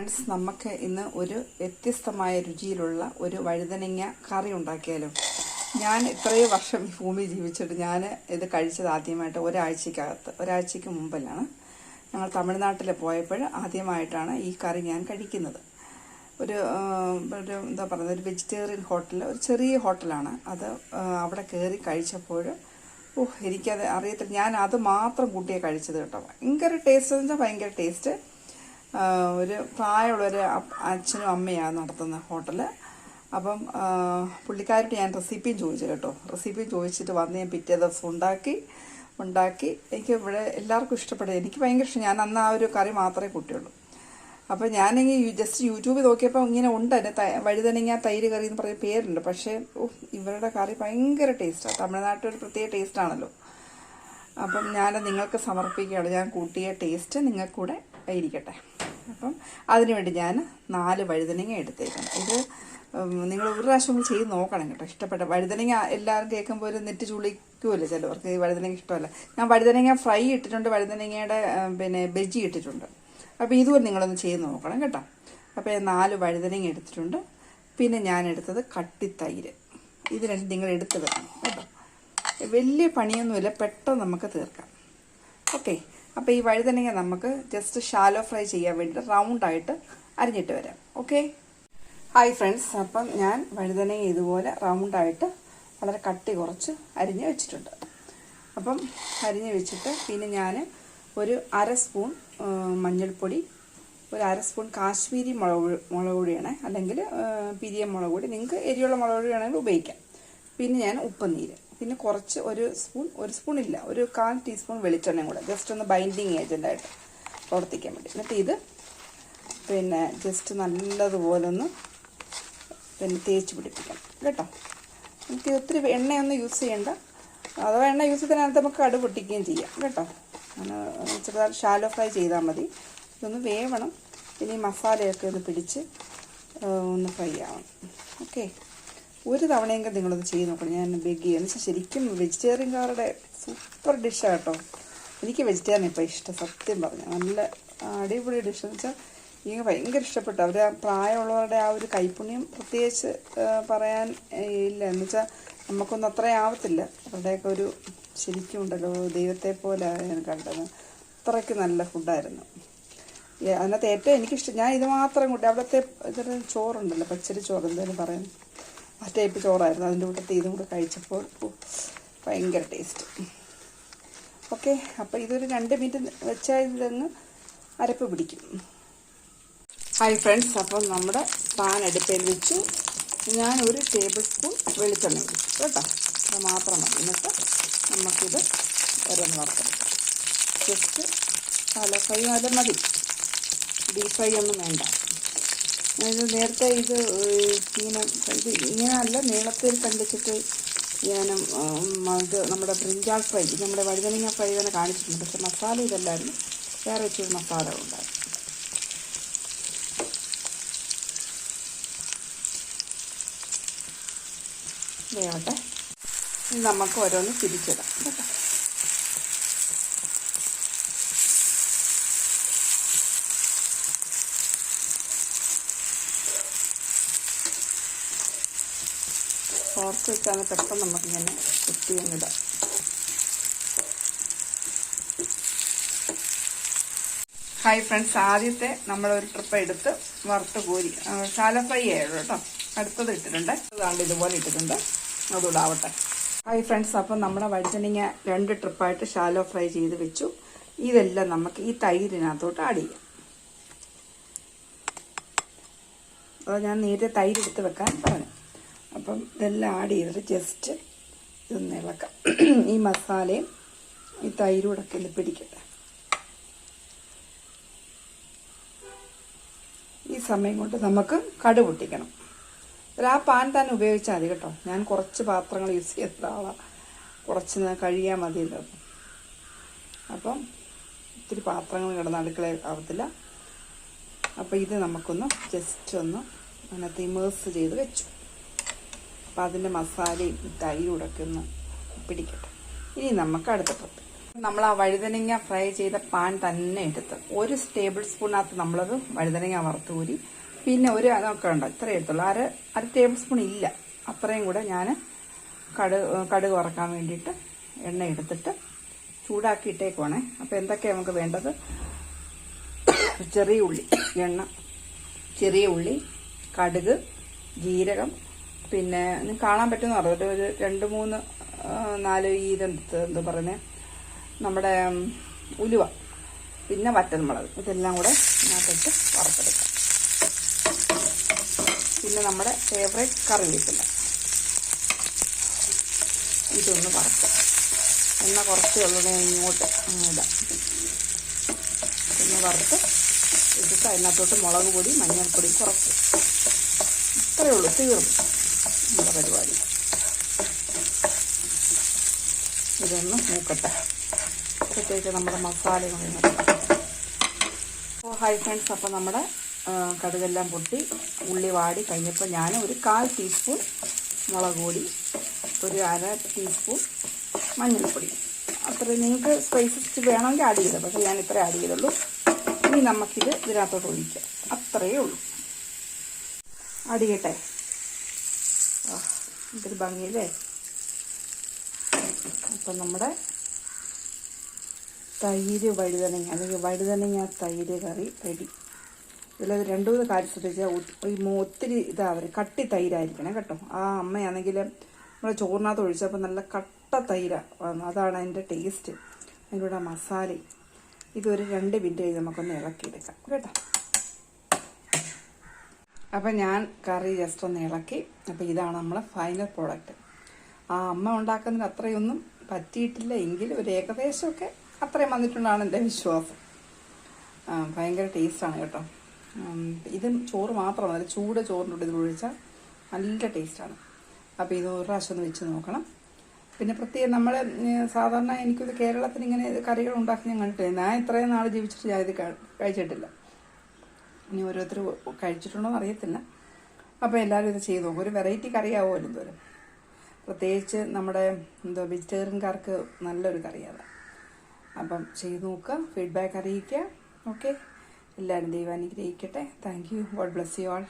Friends നമുക്ക് ഇന്ന് ഒരു വ്യത്യസ്തമായ രുചിയിലുള്ള ഒരു വഴുതനങ്ങ കറി ഉണ്ടാക്കിയാലോ? ഞാൻ ഇത്രയും വർഷം ഈ ഭൂമി ജീവിച്ചിട്ട് ഞാൻ ഇത് കഴിച്ചത് ആദ്യമായിട്ട് ഒരാഴ്ചക്കകത്ത് ഒരാഴ്ചക്ക് മുമ്പല്ലാണ് ഞങ്ങൾ തമിഴ്നാട്ടിൽ പോയപ്പോൾ ആദ്യമായിട്ടാണ് ഈ കറി ഞാൻ കഴിക്കുന്നത്. ഒരു ഒരു എന്താ പറയുന്നത് ഒരു വെജിറ്റേറിയൻ ഹോട്ടൽ ഒരു ചെറിയ ഹോട്ടലാണ്. അത് അവിടെ കയറി കഴിച്ചപ്പോൾ ഓഹ് എനിക്കത് അറിയത്തില്ല. ഞാൻ അത് മാത്രം കൂട്ടിയേ കഴിച്ചത് കേട്ടോ. ഭയങ്കര ടേസ്റ്റ് എന്ന് വെച്ചാൽ ഭയങ്കര ടേസ്റ്റ്. ഒരു പ്രായമുള്ളൊരു അച്ഛനും അമ്മയാണ് നടത്തുന്ന ഹോട്ടൽ. അപ്പം പുള്ളിക്കാരോട് ഞാൻ റെസിപ്പിയും ചോദിച്ചു കേട്ടോ. റെസിപ്പിയും ചോദിച്ചിട്ട് വന്ന് ഞാൻ പിറ്റേ ദിവസം ഉണ്ടാക്കി ഉണ്ടാക്കി. എനിക്ക് ഇവിടെ എല്ലാവർക്കും ഇഷ്ടപ്പെട്ടു എനിക്ക് ഭയങ്കര ഇഷ്ടം. ഞാൻ അന്ന് ആ ഒരു കറി മാത്രമേ കൂട്ടിയുള്ളൂ. അപ്പോൾ ഞാനെങ്കിൽ ജസ്റ്റ് യൂട്യൂബിൽ നോക്കിയപ്പോൾ ഇങ്ങനെ ഉണ്ട്. അതിന് ത- വഴുതനങ്ങ തൈര് കറി എന്ന് പറയുന്ന പേരുണ്ട്. പക്ഷേ ഓ ഇവരുടെ കറി ഭയങ്കര ടേസ്റ്റാണ് തമിഴ്നാട്ടിൽ ഒരു പ്രത്യേക ടേസ്റ്റാണല്ലോ. അപ്പം ഞാൻ നിങ്ങൾക്ക് സമർപ്പിക്കുകയാണ്. ഞാൻ കൂട്ടിയ ടേസ്റ്റ് നിങ്ങൾക്കൂടെ ഇരിക്കട്ടെ അപ്പം അതിനുവേണ്ടി ഞാൻ നാല് വഴുതനങ്ങ എടുത്തേക്കാം. ഇത് നിങ്ങൾ ഒരു പ്രാവശ്യം കൂടി ചെയ്ത് നോക്കണം കേട്ടോ. ഇഷ്ടപ്പെട്ട വഴുതനങ്ങ എല്ലാവരും കേൾക്കുമ്പോൾ ഒരു നെറ്റ് ചുളിക്കുമല്ലോ ചിലവർക്ക്? ഈ വഴുതനങ്ങ ഇഷ്ടമല്ല. ഞാൻ വഴുതനങ്ങ ഫ്രൈ ഇട്ടിട്ടുണ്ട്. വഴുതനങ്ങയുടെ പിന്നെ ബജി ഇട്ടിട്ടുണ്ട്. അപ്പോൾ ഇതുപോലെ നിങ്ങളൊന്ന് ചെയ്ത് നോക്കണം കേട്ടോ. അപ്പോൾ നാല് വഴുതനങ്ങ എടുത്തിട്ടുണ്ട്. പിന്നെ ഞാൻ എടുത്തത് കട്ടിത്തൈര്. ഇത് രണ്ട് നിങ്ങൾ എടുത്ത് വെക്കണം കേട്ടോ. വലിയ പണിയൊന്നുമില്ല. പെട്ടെന്ന് നമുക്ക് തീർക്കാം. ഓക്കെ. അപ്പോൾ ഈ വഴുതനങ്ങ നമുക്ക് ജസ്റ്റ് ഷാലോ ഫ്രൈ ചെയ്യാൻ വേണ്ടി റൗണ്ടായിട്ട് അരിഞ്ഞിട്ട് വരാം. ഓക്കെ ഹായ് ഫ്രണ്ട്സ് അപ്പം ഞാൻ വഴുതനങ്ങ ഇതുപോലെ റൗണ്ടായിട്ട് വളരെ കട്ടി കുറച്ച് അരിഞ്ഞ് വെച്ചിട്ടുണ്ട്. അപ്പം അരിഞ്ഞ് വെച്ചിട്ട് പിന്നെ ഞാൻ ഒരു അര സ്പൂൺ മഞ്ഞൾപ്പൊടി ഒരു അര സ്പൂൺ കാശ്മീരി മുളക് മുളക് പൊടിയാണ്. അല്ലെങ്കിൽ പിരിയ മുളക് പൊടി. നിങ്ങൾക്ക് എരിയുള്ള മുളക് പൊടി വേണമെങ്കിൽ ഉപയോഗിക്കാം. പിന്നെ ഞാൻ ഉപ്പുനീര്. പിന്നെ കുറച്ച് ഒരു സ്പൂൺ ഒരു സ്പൂൺ ഇല്ല ഒരു കാൽ ടീസ്പൂൺ വെളിച്ചെണ്ണയും കൂടെ. ജസ്റ്റ് ഒന്ന് ബൈൻഡിങ് ഏജന്റായിട്ട് പ്രവർത്തിക്കാൻ വേണ്ടി. എന്നിട്ട് ഇത് പിന്നെ ജസ്റ്റ് നല്ലതുപോലെ ഒന്ന് പിന്നെ തേച്ച് പിടിപ്പിക്കണം. കേട്ടോ? എനിക്ക് ഒത്തിരി എണ്ണയൊന്നും യൂസ് ചെയ്യേണ്ട. അഥവാ എണ്ണ യൂസ് ചെയ്തതിനകത്ത് നമുക്ക് കടു പൊട്ടിക്കുകയും ചെയ്യാം. കേട്ടോ? ചെറുതായിട്ട് ഷാലോ ഫ്രൈ ചെയ്താൽ മതി. ഇതൊന്ന് വേവണം. ഇനി മസാലയൊക്കെ ഒന്ന് പിടിച്ച് ഒന്ന് ഫ്രൈ ആവണം. ഓക്കെ ഒരു തവണയെങ്കിലും നിങ്ങളൊന്ന് ചെയ്ത് നോക്കണം. ഞാൻ ബെഗ് ചെയ്യുക എന്ന് വെച്ചാൽ ശരിക്കും വെജിറ്റേറിയൻകാരുടെ സൂപ്പർ ഡിഷാണ് കേട്ടോ. എനിക്ക് വെജിറ്റേറിയൻ ഇപ്പോൾ ഇഷ്ടം സത്യം പറഞ്ഞു. നല്ല അടിപൊളി ഡിഷ് എന്ന് വെച്ചാൽ എനിക്ക് ഭയങ്കര ഇഷ്ടപ്പെട്ടു. അവർ പ്രായമുള്ളവരുടെ ആ ഒരു കൈപ്പുണ്യം പ്രത്യേകിച്ച് പറയാൻ ഇല്ല. എന്ന് വെച്ചാൽ നമുക്കൊന്നും അത്രയും ആവത്തില്ല. അവരുടെയൊക്കെ ഒരു ശരിക്കും ഉണ്ടല്ലോ ദൈവത്തെ പോലെ ഞാൻ കണ്ടത്. അത്രയ്ക്ക് നല്ല ഫുഡായിരുന്നു. അതിനകത്ത് ഏറ്റവും എനിക്കിഷ്ടം ഞാൻ ഇത് മാത്രം കൂട്ടി അവിടുത്തെ ഇതൊരു ചോറുണ്ടല്ലോ പച്ചരി ചോറ് എന്തായാലും പറയാൻ? ആ ടൈപ്പ് ചോറായിരുന്നു. അതിന്റെ കൂട്ടത്തിൽ ഇതും കൂടെ കഴിച്ചപ്പോൾ ഭയങ്കര ടേസ്റ്റ് ഓക്കെ അപ്പോൾ ഇതൊരു രണ്ട് മിനിറ്റ് വെച്ചാൽ ഇതങ്ങ് അരപ്പ് പിടിക്കും. ഹായ് ഫ്രണ്ട്സ് അപ്പം നമ്മുടെ പാൻ അടുപ്പയിൽ വെച്ചു. ഞാൻ ഒരു ടേബിൾ സ്പൂൺ വെളിച്ചെണ്ണ ഒഴിച്ചു കേട്ടോ. അത് മാത്രം മതി. എന്നിട്ട് നമുക്കിത് ഓരോന്ന് വറുത്തെടുക്കാം ജസ്റ്റ് നല്ല ഫ്രൈ അത് മതി. ഡീപ് ഫ്രൈ ഒന്നും വേണ്ട. ഇത് നേരത്തെ ഇത് ഇങ്ങനെ ഇത് ഇങ്ങനെ നീളത്തിൽ കണ്ടിച്ചിട്ട് ഞാൻ ഇത് നമ്മുടെ ബ്രിഞ്ചാൾ ഫ്രൈ നമ്മുടെ വഴുതനങ്ങ ഫ്രൈ തന്നെ കാണിച്ചിട്ടുണ്ട്. പക്ഷെ മസാല ഇതല്ലായിരുന്നു. വേറെ ഇച്ചിരി മസാല ഉണ്ടായിരുന്നു. വേവട്ടെ നമുക്ക് ഓരോന്ന് തിരിച്ചിടാം. കേട്ടോ. ഫോർക്ക് വെച്ചാണ് പെട്ടെന്ന് നമുക്കിങ്ങനെ കുത്തി ഇടാം. ഹായ് ഫ്രണ്ട്സ് ആദ്യത്തെ നമ്മളൊരു ട്രിപ്പ് എടുത്ത് വറുത്ത് കോരി ശാല ഫ്രൈ ആയിരുന്നു കേട്ടോ. അടുത്തത് ഇട്ടിട്ടുണ്ട്. അതാണ്ട് ഇതുപോലെ ഇട്ടിട്ടുണ്ട്. അതുകൂടാവട്ടെ ഹായ് ഫ്രണ്ട്സ് അപ്പം നമ്മുടെ വഴുതനങ്ങ രണ്ട് ട്രിപ്പായിട്ട് ഷാലോ ഫ്രൈ ചെയ്ത് വെച്ചു. ഇതെല്ലാം നമുക്ക് ഈ തൈരിനകത്തോട്ട് ആഡ് ചെയ്യാം. അത് ഞാൻ നേരത്തെ തൈര് എടുത്ത് വെക്കാൻ പറഞ്ഞു. അപ്പം ഇതെല്ലാം ആഡ് ചെയ്തിട്ട് ജസ്റ്റ് ഇതൊന്ന് ഇളക്കാം. ഈ മസാലയും ഈ തൈരും ഒക്കെ ഒന്ന് പിടിക്കട്ടെ. ഈ സമയം കൊണ്ട് നമുക്ക് കടു പൊട്ടിക്കണം. ആ പാൻ തന്നെ ഉപയോഗിച്ചാൽ മതി കേട്ടോ. ഞാൻ കുറച്ച് പാത്രങ്ങൾ യൂസ് ചെയ്ത ആളാണ് കുറച്ച് കഴിയാൻ മതിയല്ലോ അപ്പം ഒത്തിരി പാത്രങ്ങൾ കിടന്ന് അടുക്കള ആവത്തില്ല. അപ്പോൾ ഇത് നമുക്കൊന്ന് ജസ്റ്റ് ഒന്ന് അതിനകത്ത് ഇമേഴ്സ് ചെയ്ത് വെച്ചു. അപ്പോൾ അതിന്റെ മസാലയും തൈരും ഒക്കെ ഒന്ന് പിടിക്കട്ടെ. ഇനി നമുക്ക് അടുത്ത പത്ത് നമ്മൾ ആ വഴുതനങ്ങ ഫ്രൈ ചെയ്ത പാൻ തന്നെ എടുത്ത് ഒരു ടേബിൾ സ്പൂണിനകത്ത് നമ്മളത് വഴുതനങ്ങ വറുത്ത് ഊരി പിന്നെ ഒരു അതൊക്കെ ഉണ്ട് ഇത്രയേ എടുത്തുള്ളൂ. അര അര ടേബിൾ സ്പൂൺ ഇല്ല. അത്രയും കൂടെ ഞാൻ കടുക് കടുക് വറക്കാൻ വേണ്ടിയിട്ട് എണ്ണ എടുത്തിട്ട് ചൂടാക്കി ഇട്ടേക്കുവാണേ. അപ്പോൾ എന്തൊക്കെയാണ് നമുക്ക് വേണ്ടത്? ചെറിയ ഉള്ളി എണ്ണ ചെറിയ ഉള്ളി കടുക് ജീരകം പിന്നെ കാണാൻ പറ്റുമെന്ന് പറഞ്ഞിട്ട് ഒരു രണ്ട് മൂന്ന് നാല് ഈ എന്താ പറയുന്നത് നമ്മുടെ ഉലുവ. പിന്നെ വറ്റൽമുളക്. ഇതെല്ലാം കൂടെ ഇതിനകത്തിട്ട് വറുത്തെടുക്കാം. പിന്നെ നമ്മുടെ ഫേവറേറ്റ് കറിവേപ്പില. ഇതൊന്ന് വറുക്കാം. എണ്ണ കുറച്ചേ ഉള്ളൂ ഇങ്ങോട്ട് ഇടാം. പിന്നെ വറുത്ത് എടുത്ത് അതിനകത്തോട്ട് മുളക് പൊടി മഞ്ഞൾപ്പൊടി കുറച്ച്. ഇത്രയേ ഉള്ളൂ തീർന്നു. നമ്മുടെ പരിപാടി. ഇതൊന്ന് മൂക്കട്ടെ. പ്രത്യേകിച്ച് നമ്മുടെ മസാലകൾ അപ്പോൾ ഹൈ ഫ്രണ്ട്സ് അപ്പോൾ നമ്മുടെ കടുകെല്ലാം പൊട്ടി ഉള്ളി വാടി കഴിഞ്ഞപ്പോൾ ഞാൻ ഒരു കാൽ ടീസ്പൂൺ മുളക് പൊടി ഒരു അര ടീസ്പൂൺ മഞ്ഞൾപ്പൊടി. അത്ര നിങ്ങൾക്ക് സ്പൈസസ് വേണമെങ്കിൽ ആഡ് ചെയ്തത് പക്ഷേ ഞാൻ ഇത്ര ആഡ് ചെയ്തുള്ളൂ. ഇനി നമുക്കിത് ഇതിനകത്തോട്ട് ഒഴിക്കാം. അത്രയേ ഉള്ളൂ. അടിയട്ടെ. ഇതൊരു ഭംഗിയല്ലേ? അപ്പം നമ്മുടെ തൈര് വഴുതനങ്ങ അല്ലെങ്കിൽ വഴുതനങ്ങ തൈര് കറി റെഡി. ഇതിൽ രണ്ടു മൂന്ന് കാര്യം ശ്രദ്ധിച്ചാൽ ഈ ഒത്തിരി ഇതാവരുത് കട്ടി തൈരായിരിക്കണം കേട്ടോ. ആ അമ്മയാണെങ്കിൽ നമ്മൾ ചോറിനകത്ത് ഒഴിച്ചപ്പോൾ നല്ല കട്ട തൈര. അതാണ് അതിന്റെ ടേസ്റ്റ്. അതിന്റെ മസാലയും. ഇതൊരു രണ്ട് മിനിറ്റ് കഴിഞ്ഞ് നമുക്കൊന്ന് ഇളക്കിയെടുക്കാം. കേട്ടോ? അപ്പം ഞാൻ കറി ജസ്റ്റ് ഒന്ന് ഇളക്കി. അപ്പം ഇതാണ് നമ്മളെ ഫൈനൽ പ്രോഡക്റ്റ് ആ അമ്മ ഉണ്ടാക്കുന്നതിന് അത്രയൊന്നും പറ്റിയിട്ടില്ല എങ്കിലും ഒരു ഏകദേശമൊക്കെ അത്രയും വന്നിട്ടുണ്ടാണ് എന്റെ വിശ്വാസം. ഭയങ്കര ടേസ്റ്റാണ് കേട്ടോ. ഇത് ചോറ് മാത്രമാണ് നല്ല ചൂട് ചോറിന്റെ ഇത് ഒഴിച്ചാൽ നല്ല ടേസ്റ്റാണ് അപ്പോൾ ഇത് ഒരു പ്രാവശ്യം ഒന്ന് വെച്ച് നോക്കണം. പിന്നെ പ്രത്യേകം നമ്മൾ സാധാരണ എനിക്കിത് കേരളത്തിൽ ഇങ്ങനെ കറികൾ ഉണ്ടാക്കി ഞാൻ കണ്ടിട്ടില്ല. ഞാൻ ഇത്രയും നാൾ ജീവിച്ചിട്ട് ഞാൻ ഇത് കഴിച്ചിട്ടില്ല. ഇനി ഓരോരുത്തർ കഴിച്ചിട്ടുണ്ടോ എന്ന് അറിയത്തില്ല. അപ്പോൾ എല്ലാവരും ഇത് ചെയ്തു? നോക്കും ഒരു വെറൈറ്റി കറിയാവോ എന്തോരം? പ്രത്യേകിച്ച് നമ്മുടെ എന്തോ വെജിറ്റേറിയൻകാർക്ക് നല്ലൊരു കറിയാണ് അപ്പം ചെയ്ത് നോക്കുക ഫീഡ്ബാക്ക് അറിയിക്കുക. ഓക്കെ എല്ലാവരും ദൈവം അനുഗ്രഹിക്കട്ടെ. Thank you God bless you all